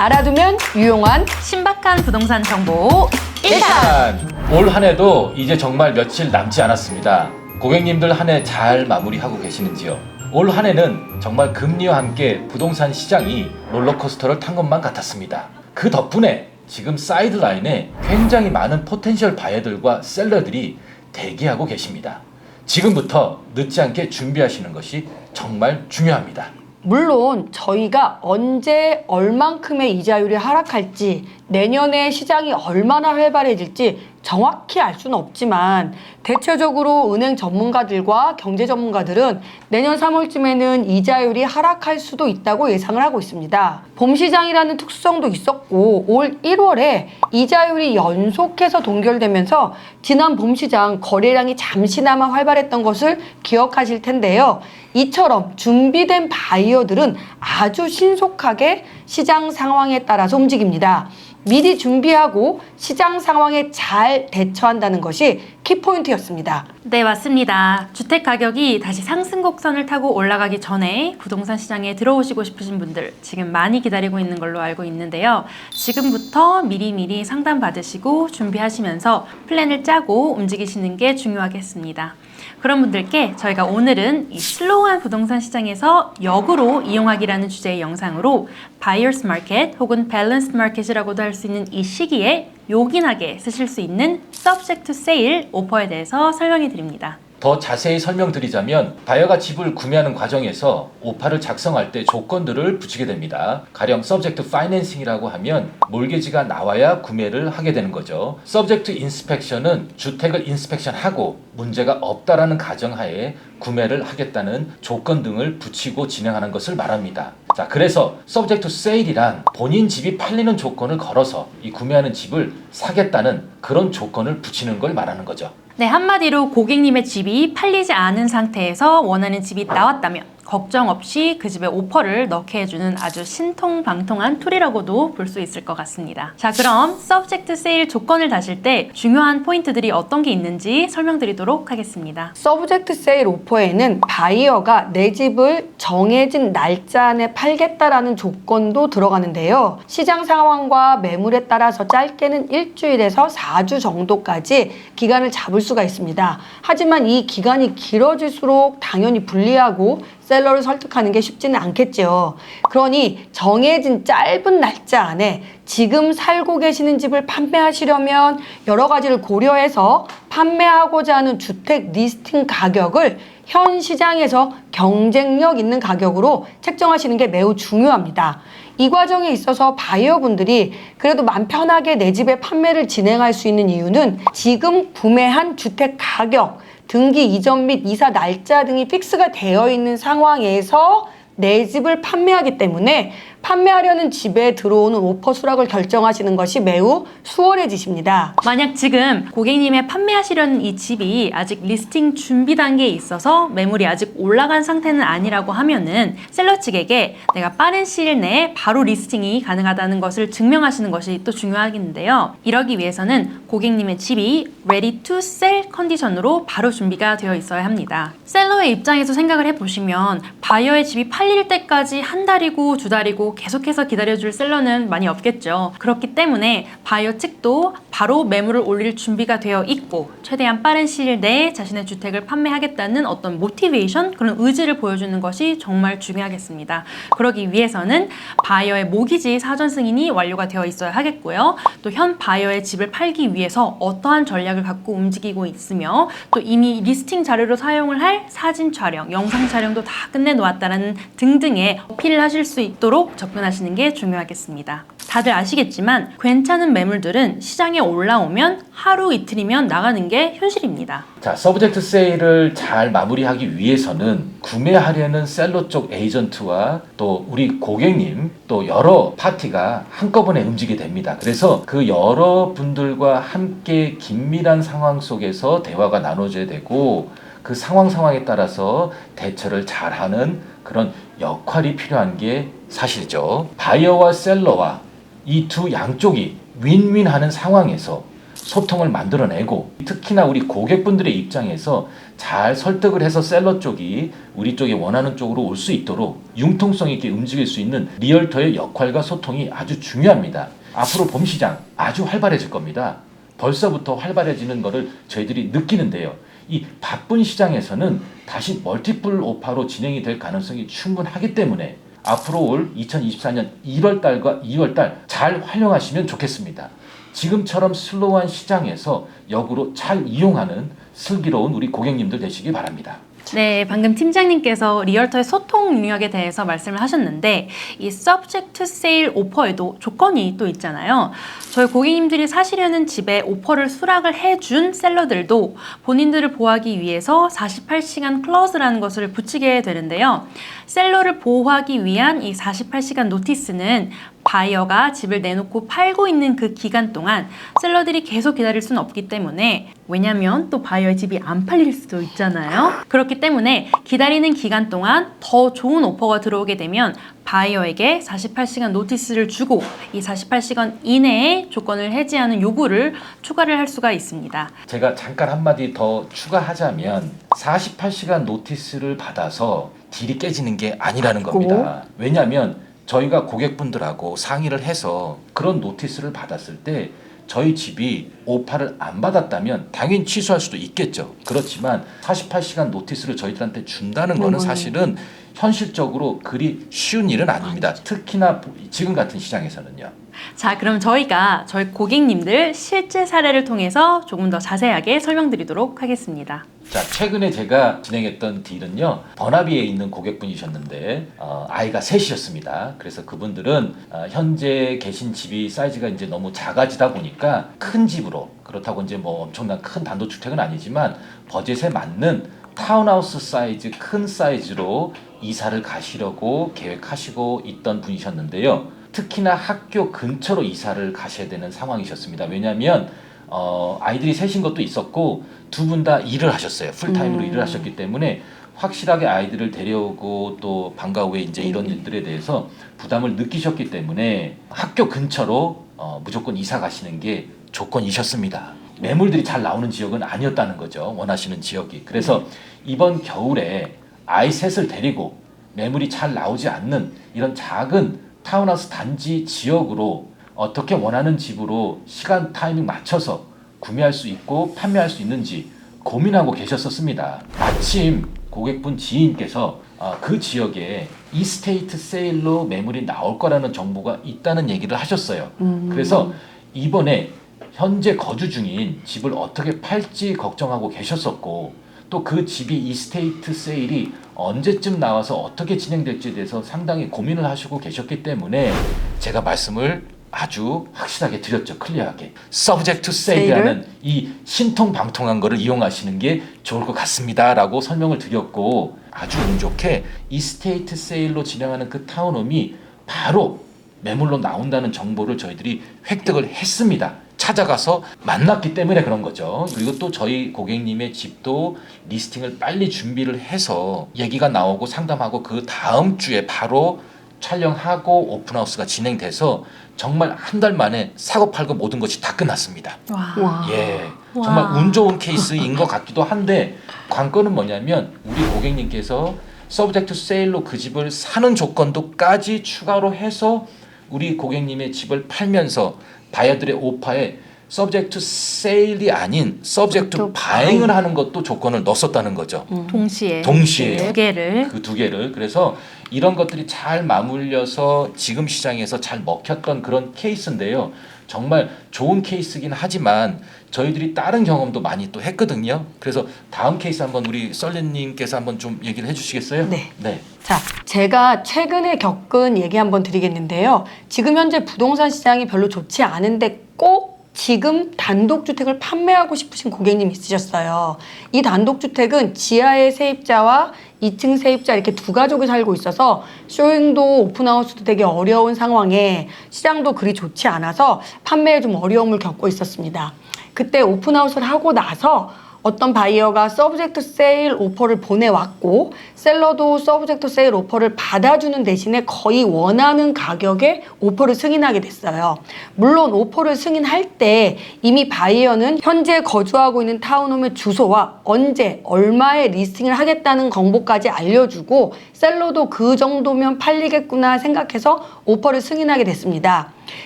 알아두면 유용한 신박한 부동산 정보 1탄! 일단 올한 해도 이제 정말 며칠 남지 않았습니다. 고객님들 한 해 잘 마무리하고 계시는지요? 올 한 해는 정말 금리와 함께 부동산 시장이 롤러코스터를 탄 것만 같았습니다. 그 덕분에 지금 사이드라인에 굉장히 많은 포텐셜 바이어들과 셀러들이 대기하고 계십니다. 지금부터 늦지 않게 준비하시는 것이 정말 중요합니다. 물론 저희가 언제 얼만큼의 이자율이 하락할지 내년에 시장이 얼마나 활발해질지 정확히 알 수는 없지만 대체적으로 은행 전문가들과 경제 전문가들은 내년 3월쯤에는 이자율이 하락할 수도 있다고 예상을 하고 있습니다. 봄 시장이라는 특수성도 있었고 올 1월에 이자율이 연속해서 동결되면서 지난 봄 시장 거래량이 잠시나마 활발했던 것을 기억하실 텐데요. 이처럼 준비된 바이어들은 아주 신속하게 시장 상황에 따라서 움직입니다. 미리 준비하고 시장 상황에 잘 대처한다는 것이 키포인트였습니다. 네, 맞습니다. 주택 가격이 다시 상승 곡선을 타고 올라가기 전에 부동산 시장에 들어오시고 싶으신 분들 지금 많이 기다리고 있는 걸로 알고 있는데요. 지금부터 미리미리 상담 받으시고 준비하시면서 플랜을 짜고 움직이시는 게 중요하겠습니다. 그런 분들께 저희가 오늘은 이 슬로우한 부동산 시장에서 역으로 이용하기라는 주제의 영상으로 바이어스 마켓 혹은 밸런스 마켓이라고도 할 수 있는 이 시기에 요긴하게 쓰실 수 있는 subject to sale 오퍼에 대해서 설명해 드립니다. 더 자세히 설명드리자면 바이어가 집을 구매하는 과정에서 오파를 작성할 때 조건들을 붙이게 됩니다. 가령 서브젝트 파이낸싱이라고 하면 몰개지가 나와야 구매를 하게 되는 거죠. 서브젝트 인스펙션은 주택을 인스펙션하고 문제가 없다라는 가정하에 구매를 하겠다는 조건 등을 붙이고 진행하는 것을 말합니다. 자, 그래서 서브젝트 세일이란 본인 집이 팔리는 조건을 걸어서 이 구매하는 집을 사겠다는 그런 조건을 붙이는 걸 말하는 거죠. 네, 한마디로 고객님의 집이 팔리지 않은 상태에서 원하는 집이 나왔다면 걱정 없이 그 집에 오퍼를 넣게 해주는 아주 신통방통한 툴이라고도 볼 수 있을 것 같습니다. 자, 그럼 서브젝트 세일 조건을 다실 때 중요한 포인트들이 어떤 게 있는지 설명드리도록 하겠습니다. 서브젝트 세일 오퍼에는 바이어가 내 집을 정해진 날짜 안에 팔겠다라는 조건도 들어가는데요. 시장 상황과 매물에 따라서 짧게는 일주일에서 4주 정도까지 기간을 잡을 수가 있습니다. 하지만 이 기간이 길어질수록 당연히 불리하고 셀 러를 설득하는 게 쉽지는 않겠죠. 그러니 정해진 짧은 날짜 안에 지금 살고 계시는 집을 판매하시려면 여러 가지를 고려해서 판매하고자 하는 주택 리스팅 가격을 현 시장에서 경쟁력 있는 가격으로 책정하시는 게 매우 중요합니다. 이 과정에 있어서 바이어분들이 그래도 맘 편하게 내 집의 판매를 진행할 수 있는 이유는 지금 구매한 주택 가격, 등기 이전 및 이사 날짜 등이 픽스가 되어 있는 상황에서 내 집을 판매하기 때문에 판매하려는 집에 들어오는 오퍼 수락을 결정하시는 것이 매우 수월해지십니다. 만약 지금 고객님의 판매하시려는 이 집이 아직 리스팅 준비 단계에 있어서 매물이 아직 올라간 상태는 아니라고 하면은 셀러 측에게 내가 빠른 시일 내에 바로 리스팅이 가능하다는 것을 증명하시는 것이 또 중요하겠는데요. 이러기 위해서는 고객님의 집이 ready to sell 컨디션으로 바로 준비가 되어 있어야 합니다. 셀러의 입장에서 생각을 해보시면 바이어의 집이 팔릴 때까지 한 달이고 두 달이고 계속해서 기다려줄 셀러는 많이 없겠죠. 그렇기 때문에 바이어 측도 바로 매물을 올릴 준비가 되어 있고 최대한 빠른 시일 내에 자신의 주택을 판매하겠다는 어떤 모티베이션 그런 의지를 보여주는 것이 정말 중요하겠습니다. 그러기 위해서는 바이어의 모기지 사전 승인이 완료가 되어 있어야 하겠고요. 또 현 바이어의 집을 팔기 위해서 어떠한 전략을 갖고 움직이고 있으며 또 이미 리스팅 자료로 사용을 할 사진 촬영, 영상 촬영도 다 끝내 놓았다라는 등등의 어필을 하실 수 있도록 접근하시는 게 중요하겠습니다. 다들 아시겠지만 괜찮은 매물들은 시장에 올라오면 하루 이틀이면 나가는 게 현실입니다. 자, 서브젝트 세일을 잘 마무리하기 위해서는 구매하려는 셀러 쪽 에이전트와 또 우리 고객님 또 여러 파티가 한꺼번에 움직이게 됩니다. 그래서 그 여러 분들과 함께 긴밀한 상황 속에서 대화가 나눠져야 되고 그 상황 상황에 따라서 대처를 잘하는 그런 역할이 필요한 게 사실이죠. 바이어와 셀러와 이 두 양쪽이 윈윈하는 상황에서 소통을 만들어내고 특히나 우리 고객분들의 입장에서 잘 설득을 해서 셀러 쪽이 우리 쪽에 원하는 쪽으로 올 수 있도록 융통성 있게 움직일 수 있는 리얼터의 역할과 소통이 아주 중요합니다. 앞으로 봄 시장 아주 활발해질 겁니다. 벌써부터 활발해지는 것을 저희들이 느끼는데요. 이 바쁜 시장에서는 다시 멀티플 오파로 진행이 될 가능성이 충분하기 때문에 앞으로 올 2024년 1월 달과 2월 달 잘 활용하시면 좋겠습니다. 지금처럼 슬로우한 시장에서 역으로 잘 이용하는 슬기로운 우리 고객님들 되시기 바랍니다. 네, 방금 팀장님께서 리얼터의 소통 능력에 대해서 말씀을 하셨는데 이 subject to sale 오퍼에도 조건이 또 있잖아요. 저희 고객님들이 사시려는 집에 오퍼를 수락을 해준 셀러들도 본인들을 보호하기 위해서 48시간 클로즈라는 것을 붙이게 되는데요. 셀러를 보호하기 위한 이 48시간 노티스는 바이어가 집을 내놓고 팔고 있는 그 기간 동안 셀러들이 계속 기다릴 수는 없기 때문에 왜냐면 또 바이어의 집이 안 팔릴 수도 있잖아요. 그렇기 때문에 기다리는 기간 동안 더 좋은 오퍼가 들어오게 되면 바이어에게 48시간 노티스를 주고 이 48시간 이내에 조건을 해지하는 요구를 추가를 할 수가 있습니다. 제가 잠깐 한마디 더 추가하자면 48시간 노티스를 받아서 딜이 깨지는 게 아니라는 겁니다. 왜냐하면 저희가 고객분들하고 상의를 해서 그런 노티스를 받았을 때 저희 집이 오파를 안 받았다면 당연히 취소할 수도 있겠죠. 그렇지만 48시간 노티스를 저희들한테 준다는 거는 사실은 현실적으로 그리 쉬운 일은 아닙니다. 특히나 지금 같은 시장에서는요. 자, 그럼 저희가 저희 고객님들 실제 사례를 통해서 조금 더 자세하게 설명드리도록 하겠습니다. 자, 최근에 제가 진행했던 딜은요, 버나비에 있는 고객분이셨는데, 어, 아이가 셋이었습니다. 그래서 그분들은 어, 현재 계신 집이 사이즈가 이제 너무 작아지다 보니까 큰 집으로, 그렇다고 이제 뭐 엄청난 큰 단독주택은 아니지만, 버젯에 맞는 타운하우스 사이즈, 큰 사이즈로 이사를 가시려고 계획하시고 있던 분이셨는데요. 특히나 학교 근처로 이사를 가셔야 되는 상황이셨습니다. 왜냐하면 어, 아이들이 셋인 것도 있었고 두 분 다 일을 하셨어요. 풀타임으로 음. 일을 하셨기 때문에 확실하게 아이들을 데려오고 또 방과 후에 이제 이런 네. 일들에 대해서 부담을 느끼셨기 때문에 학교 근처로 어, 무조건 이사 가시는 게 조건이셨습니다. 매물들이 잘 나오는 지역은 아니었다는 거죠. 원하시는 지역이. 그래서 이번 겨울에 아이 셋을 데리고 매물이 잘 나오지 않는 이런 작은 타운하우스 단지 지역으로 어떻게 원하는 집으로 시간 타이밍 맞춰서 구매할 수 있고 판매할 수 있는지 고민하고 계셨었습니다. 마침 고객분 지인께서 아, 그 지역에 이스테이트 세일로 매물이 나올 거라는 정보가 있다는 얘기를 하셨어요. 그래서 이번에 현재 거주 중인 집을 어떻게 팔지 걱정하고 계셨었고 또 그 집이 이스테이트 세일이 언제쯤 나와서 어떻게 진행될지에 대해서 상당히 고민을 하시고 계셨기 때문에 제가 말씀을 아주 확실하게 드렸죠 클리어하게 subject to sale이라는 이 신통방통한 거를 이용하시는 게 좋을 것 같습니다라고 설명을 드렸고 아주 운 좋게 이스테이트 세일로 진행하는 그 타운홈이 바로 매물로 나온다는 정보를 저희들이 획득을 했습니다. 찾아가서 만났기 때문에 그런 거죠. 그리고 또 저희 고객님의 집도 리스팅을 빨리 준비를 해서 얘기가 나오고 상담하고 그 다음 주에 바로 촬영하고 오픈하우스가 진행돼서 정말 한 달 만에 사고 팔고 모든 것이 다 끝났습니다. 와. 와. 예, 와. 정말 운 좋은 케이스인 것 같기도 한데 관건은 뭐냐면 우리 고객님께서 서브젝트 세일로 그 집을 사는 조건도까지 추가로 해서 우리 고객님의 집을 팔면서 바이어들의 오파에 서브젝트 세일이 아닌 서브젝트 또 바잉을 하는 것도 조건을 넣었었다는 거죠. 동시에 동시에 두 개를 그 두 개를 그래서 이런 것들이 잘 맞물려서 지금 시장에서 잘 먹혔던 그런 케이스인데요. 정말 좋은 케이스긴 하지만 저희들이 다른 경험도 많이 또 했거든요. 그래서 다음 케이스 한번 우리 썰리님께서 한번 좀 얘기를 해주시겠어요? 네. 네. 자, 제가 최근에 겪은 얘기 한번 드리겠는데요. 지금 현재 부동산 시장이 별로 좋지 않은데 꼭 지금 단독주택을 판매하고 싶으신 고객님 있으셨어요. 이 단독주택은 지하의 세입자와 2층 세입자 이렇게 두 가족이 살고 있어서 쇼잉도 오픈하우스도 되게 어려운 상황에 시장도 그리 좋지 않아서 판매에 좀 어려움을 겪고 있었습니다. 그때 오픈하우스를 하고 나서 어떤 바이어가 서브젝트 세일 오퍼를 보내왔고 셀러도 서브젝트 세일 오퍼를 받아주는 대신에 거의 원하는 가격에 오퍼를 승인하게 됐어요. 물론 오퍼를 승인할 때 이미 바이어는 현재 거주하고 있는 타운홈의 주소와 언제 얼마에 리스팅을 하겠다는 정보까지 알려주고 셀러도 그 정도면 팔리겠구나 생각해서 오퍼를 승인하게 됐습니다.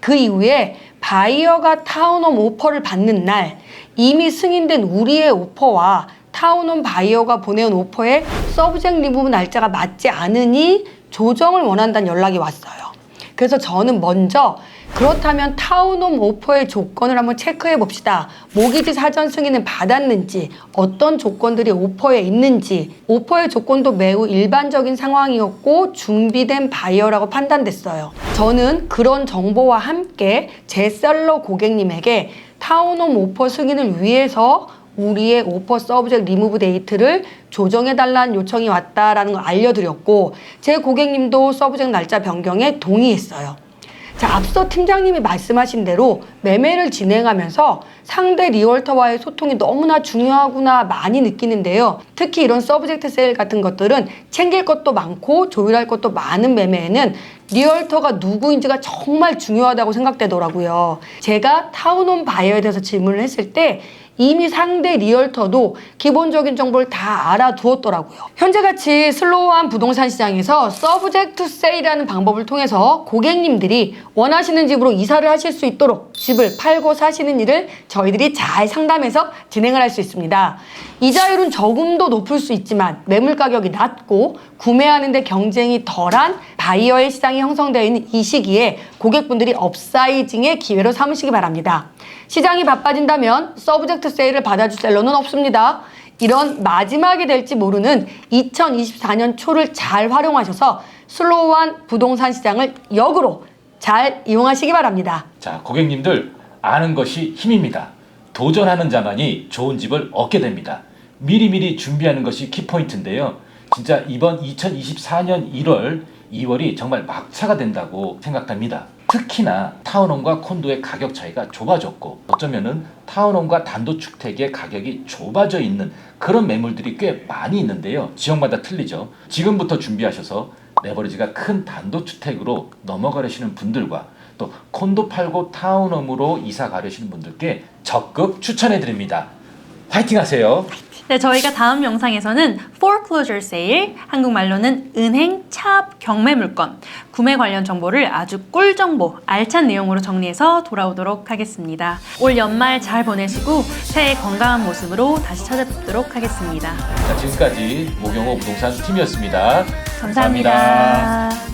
그 이후에 바이어가 타운홈 오퍼를 받는 날 이미 승인된 우리의 오퍼와 타운홈 바이어가 보내온 오퍼의 서브젝트 리무브 날짜가 맞지 않으니 조정을 원한다는 연락이 왔어요. 그래서 저는 먼저 그렇다면 타운홈 오퍼의 조건을 한번 체크해 봅시다. 모기지 사전 승인을 받았는지, 어떤 조건들이 오퍼에 있는지, 오퍼의 조건도 매우 일반적인 상황이었고 준비된 바이어라고 판단됐어요. 저는 그런 정보와 함께 제 셀러 고객님에게 타운홈 오퍼 승인을 위해서 우리의 오퍼 서브젝트 리무브 데이트를 조정해 달라는 요청이 왔다라는 걸 알려드렸고 제 고객님도 서브젝트 날짜 변경에 동의했어요. 자, 앞서 팀장님이 말씀하신 대로 매매를 진행하면서 상대 리얼터와의 소통이 너무나 중요하구나 많이 느끼는데요. 특히 이런 서브젝트 세일 같은 것들은 챙길 것도 많고 조율할 것도 많은 매매에는 리얼터가 누구인지가 정말 중요하다고 생각되더라고요. 제가 타운홈 바이어에 대해서 질문을 했을 때 이미 상대 리얼터도 기본적인 정보를 다 알아두었더라고요. 현재같이 슬로우한 부동산 시장에서 서브젝트 세일이라는 방법을 통해서 고객님들이 원하시는 집으로 이사를 하실 수 있도록 집을 팔고 사시는 일을 저희들이 잘 상담해서 진행을 할 수 있습니다. 이자율은 조금도 높을 수 있지만 매물 가격이 낮고 구매하는데 경쟁이 덜한 바이어의 시장이 형성되어 있는 이 시기에 고객분들이 업사이징의 기회로 삼으시기 바랍니다. 시장이 바빠진다면 서브젝트 세일을 받아줄 셀러는 없습니다. 이런 마지막이 될지 모르는 2024년 초를 잘 활용하셔서 슬로우한 부동산 시장을 역으로 잘 이용하시기 바랍니다. 자, 고객님들 아는 것이 힘입니다. 도전하는 자만이 좋은 집을 얻게 됩니다. 미리미리 준비하는 것이 키포인트인데요. 진짜 이번 2024년 1월, 2월이 정말 막차가 된다고 생각됩니다. 특히나 타운홈과 콘도의 가격 차이가 좁아졌고 어쩌면은 타운홈과 단독주택의 가격이 좁아져 있는 그런 매물들이 꽤 많이 있는데요. 지역마다 틀리죠. 지금부터 준비하셔서 레버리지가 큰 단독주택으로 넘어가려시는 분들과 또 콘도 팔고 타운홈으로 이사 가려시는 분들께 적극 추천해 드립니다. 화이팅 하세요. 네, 저희가 다음 영상에서는 foreclosure sale, 한국말로는 은행, 차압, 경매 물건, 구매 관련 정보를 아주 꿀 정보, 알찬 내용으로 정리해서 돌아오도록 하겠습니다. 올 연말 잘 보내시고 새해 건강한 모습으로 다시 찾아뵙도록 하겠습니다. 자, 지금까지 모경호 부동산 팀이었습니다 감사합니다.